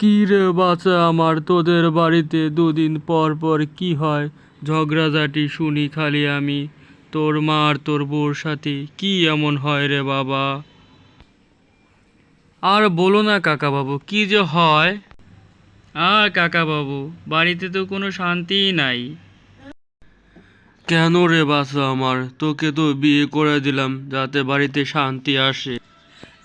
কি রে বাচ্চা আমার? তোদের বাড়িতে দুদিন পর পর কি হয়? ঝগড়াঝাটি শুনি খালি আমি। তোর মা আর তোর বউর সাথে কি এমন হয় রে বাবা? আর বলো না কাকা বাবু কি যে হয়? আর কাকা বাবু বাড়িতে তো কোনো শান্তিই নাই। কেন রে বাসা আমার? তোকে তো বিয়ে করে দিলাম যাতে বাড়িতে শান্তি আসে।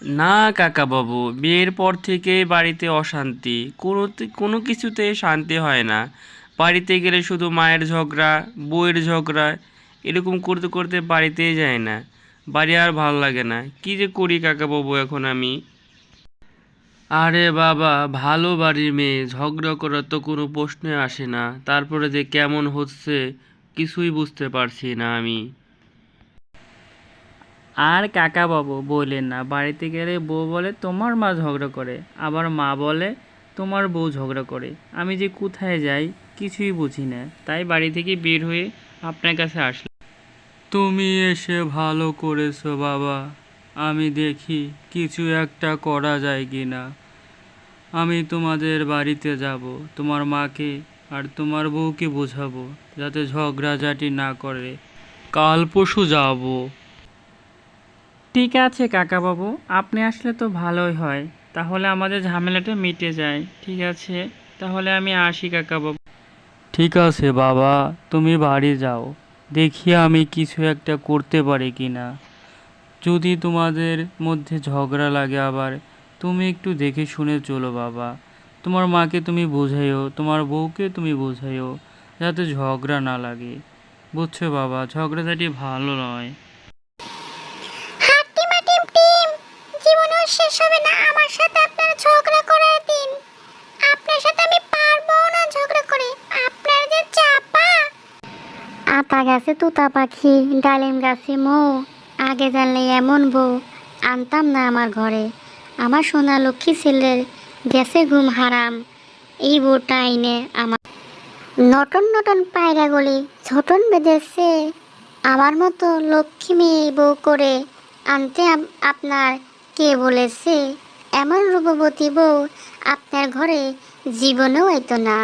না কাকা বাবু বিয়ের পর থেকে বাড়িতে অশান্তি। কোনো কোনো কিছুতে শান্তি হয় না। বাড়িতে গেলে শুধু মায়ের ঝগড়া, বউয়ের ঝগড়া, এরকম করতে করতে বাড়িতেই যায় না। বাড়ি আর ভালো লাগে না। কি যে করি কাকা বাবু এখন আমি? আরে বাবা, ভালো বাড়ির মেয়ে, ঝগড়া করার তো কোনো প্রশ্নে আসে না। তারপরে যে কেমন হচ্ছে, কিছুই বুঝতে পারছি না আমি। আর কাকা বাবু বললেন না, বাড়িতে গেলে বউ বলে তোমার মা ঝগড়া করে, আবার মা বলে তোমার বউ ঝগড়া করে। আমি যে কোথায় যাই কিছুই বুঝি না, তাই বাড়ি থেকে বের হয়ে আপনার কাছে আসলাম। তুমি এসে ভালো করেছ বাবা, আমি দেখি কিছু একটা করা যায় কি না আমি তোমাদের বাড়িতে যাব, তোমার মাকে আর তোমার বউকে বোঝাবো, যাতে ঝগড়াঝাটি না করে। কাল পরশু যাব। ঠিক আছে কাকা বাবু আপনি আসলে তো ভালোই হয়। তাহলে আমাদের ঝামেলাটা মিটে যায়, ঠিক আছে? তাহলে আমি আসি কাকা বাবু ঠিক আছে, বাবা। তুমি বাড়ি যাও। দেখি আমি কিছু একটা করতে পারি কি না যদি তোমাদের মধ্যে ঝগড়া লাগে আবার, তুমি একটু দেখে শুনে চলো, বাবা। তোমার মাকে তুমি বোঝাইও, তোমার বউকে তুমি বোঝাইও, যাতে ঝগড়া না লাগে। বুঝছ, বাবা? ঝগড়াঝাটি ভালো নয়। শেষ হবে না, আমার সাথে আপনার ঝগড়া করার দিন। আপনার সাথে আমি পারব না ঝগড়া করে। আপনার যে চাপা। আতা গাছে তুতা পাখি, ডালিম গাছে মৌ, আগে জানলে এমন বউ, আনতাম না আমার ঘরে। আমার সোনা লক্ষ্মী ছেলের গেছে ঘুম হারাম, এই বউটা আইনে আমার। নটন নটন পায়রা গলি ছোটন বেঁধেছে। আমার মতো লক্ষ্মী মেয়ে বউ করে আনতে আপনার কে বলেছে? এমন রূপবতী বউ আপনার ঘরে জীবনেও আইতো না।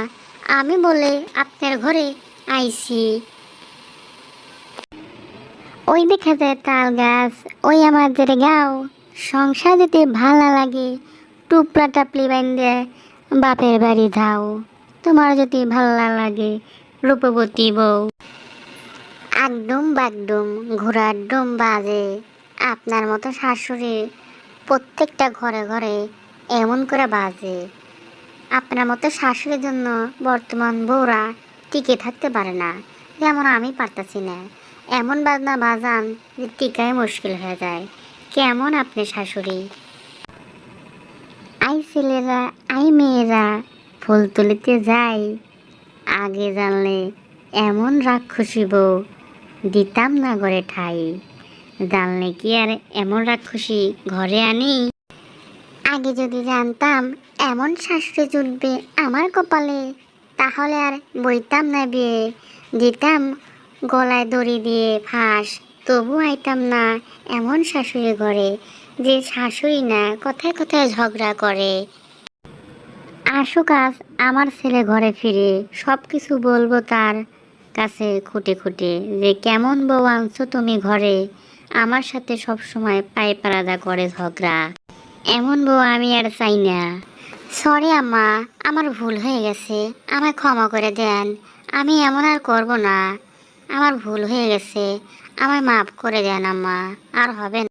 আমি বলে আপনার ঘরে আইছি। ওই দেখা যায় তাল গাছ, ওই আমাদের গাও। সংসার যদি ভালো লাগে, টুপলা টাপলি বাইন্দে বাপের বাড়ি যাও তোমার যদি ভালো লাগে, রূপবতী বউ। একদম বাগডুম ঘোরার ডুম বাজে। আপনার মতো শাশুড়ি প্রত্যেকটা ঘরে ঘরে এমন করে বাজে। আপনার মতো শাশুড়ির জন্য বর্তমান বউরা টিকে থাকতে পারে না, যেমন আমি পারতাছি না। এমন বাজনা বাজান যে টিকায় মুশকিল হয়ে যায়। কেমন আপনি শাশুড়ি? আই ছেলেরা, আই মেয়েরা, ফুল তুলিতে যাই। আগে জানলে এমন রাক্ষসী বউ দিতাম না ঘরে ঠাই। জানলে কি আর এমন রাক্ষসী ঘরে আনি? আগে যদি জানতাম, এমন শাশুড়ি জুটবে আমার কপালে, তাহলে আর বইতাম না বিয়ে। দিতাম, গলায় দড়ি দিয়ে ফাঁস, তবু আইতাম না এমন শাশুড়ি ঘরে, যে শাশুড়ি না কথায় কথায় ঝগড়া করে। আসুক আজ আমার ছেলে ঘরে ফিরে সব কিছু বলব তার কাছে খুঁটে খুঁটে, যে কেমন বউ আনছো তুমি ঘরে। আমার সাথে সব সময় পায়ে পারাদা করে ঝগড়া। এমন বউ আমি আর চাই না। সরি আম্মা, আমার ভুল হয়ে গেছে। আমায় ক্ষমা করে দেন। আমি এমন আর করব না। আমার ভুল হয়ে গেছে। আমায় মাফ করে দেন, আম্মা। আর হবে না।